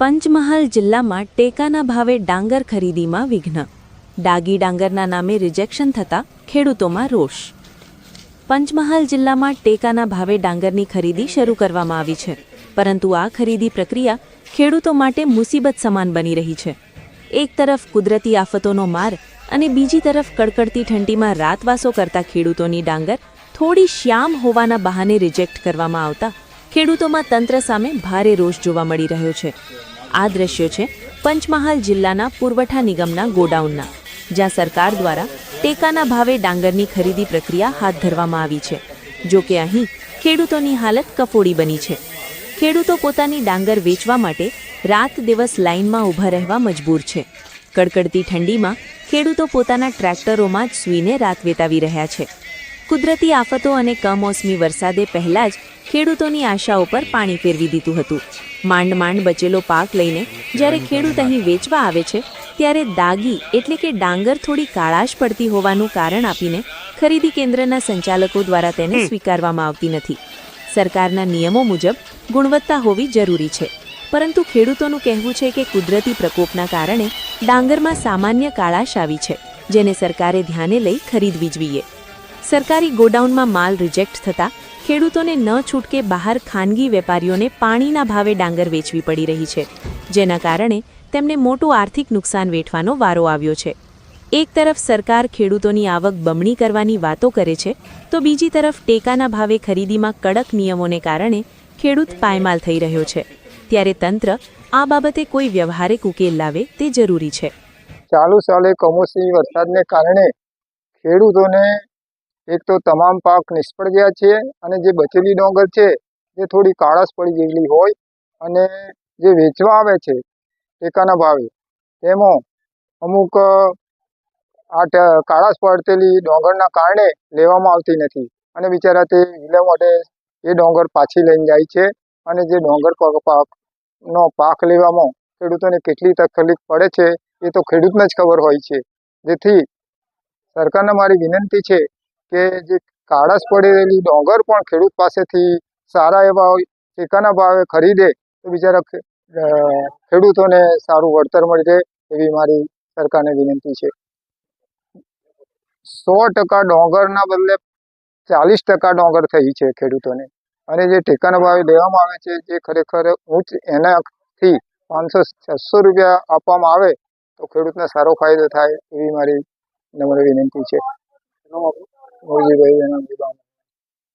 પંચમહાલ જિલ્લામાં ટેકાના ભાવે ડાંગર ખરીદીમાં વિઘ્ન. ડાગી ડાંગરના નામે રિજેક્શન થતાં ખેડૂતોમાં રોષ. પંચમહાલ જિલ્લામાં ટેકાના ભાવે ડાંગરની ખરીદી શરૂ કરવામાં આવી છે. પરંતુ આ ખરીદી પ્રક્રિયા ખેડૂતો માટે મુસીબત સમાન બની રહી છે. એક તરફ કુદરતી આફતોનો માર અને બીજી તરફ કડકડતી ઠંડીમાં રાતવાસો કરતા ખેડૂતોની ડાંગર થોડી શ્યામ હોવાના બહાને રિજેક્ટ કરવામાં આવતા ખેડૂતોમાં તંત્ર સામે ભારે રોષ જોવા મળી રહ્યો છે. આ દ્રશ્યો છે પંચમહાલ જિલ્લાના પુરવઠા નિગમના ગોડાઉનના, જ્યાં સરકાર દ્વારા ટેકાના ભાવે ડાંગરની ખરીદી પ્રક્રિયા હાથ ધરવામાં આવી છે. જો કે અહીં ખેડૂતોની હાલત કફોડી બની છે. ખેડૂતો પોતાની ડાંગર વેચવા માટે રાત દિવસ લાઇનમાં ઊભા રહેવા મજબૂર છે. કડકડતી ઠંડીમાં ખેડૂતો પોતાના ટ્રેક્ટરોમાં જ સૂઈને રાત વેતાવી રહ્યા છે. કુદરતી આફતો અને કમોસમી વરસાદે પહેલા જ ખેડૂતોની આશાઓ પર પાણી ફેરવી દીધું હતું. માંડ માંડ બચેલો પાક લઈને જ્યારે ખેડૂત અહીં વેચવા આવે છે ત્યારે દાગી એટલે કે ડાંગર થોડી કાળાશ પડતી હોવાનું કારણ આપીને ખરીદી કેન્દ્રના સંચાલકો દ્વારા તેને સ્વીકારવામાં આવતી નથી. સરકારના નિયમો મુજબ ગુણવત્તા હોવી જરૂરી છે. પરંતુ ખેડૂતોનું કહેવું છે કે કુદરતી પ્રકોપના કારણે ડાંગરમાં સામાન્ય કાળાશ આવી છે જેને સરકારે ધ્યાને લઈ ખરીદવી જોઈએ. સરકારી ગોડાઉનમાં માલ રિજેક્ટ થતા ખેડૂતોને ન છૂટકે બહાર ખાનગી વેપારીઓને પાણીના ભાવે ડાંગર વેચવી પડી રહી છે. જેના કારણે તેમને મોટું આર્થિક નુકસાન વેઠવાનો વારો આવ્યો છે. એક તરફ સરકાર ખેડૂતોની આવક બમણી કરવાની વાતો કરે છે, તો બીજી તરફ ટેકાના ભાવે ખરીદીમાં કડક નિયમોને કારણે ખેડૂત પાયમાલ થઈ રહ્યો છે. ત્યારે તંત્ર આ બાબતે કોઈ વ્યવહારિક ઉકેલ લાવે તે જરૂરી છે. ચાલુ સાલે કમોસમી વરસાદને કારણે ખેડૂતોને એક તો તમામ પાક નિષ્ફળ ગયા છે અને જે બચેલી ડોંગર છે, એ થોડી કાળસ પડી ગયેલી હોય અને જે વેચવા આવે છે, ટેકાના ભાવે, તેમાં અમુક આ કાળસ પડતેલી ડોંગરના કારણે લેવામાં આવતી નથી અને બિચારા તે વિલે માટે એ ડોંગર પાછી લઈને જાય છે અને જે ડોંગર પાક પાકનો પાક લેવામાં ખેડૂતોને કેટલી તકલીફ પડે છે, એ તો ખેડૂતને જ ખબર હોય છે. જેથી સરકારને મારી વિનંતી છે કે જે કાળાશ પડેલી ડોંગર પણ ખેડૂત પાસેથી સારા એવા ટેકાના ભાવે ખરીદે, તો બિચારા ખેડૂતોને સારું વળતર મળી રહે એવી મારી સરકારને વિનંતી છે. સો ટકા ડોંગરના બદલે ચાલીસ ટકા ડોંગર થઈ છે ખેડૂતોને. અને જે ટેકાના ભાવે લેવામાં આવે છે, જે ખરેખર ઉચ્ચ એનાથી પાંચસો, છસો રૂપિયા આપવામાં આવે, તો ખેડૂતને સારો ફાયદો થાય એવી મારી નમ્ર વિનંતી છે. Oye, veía en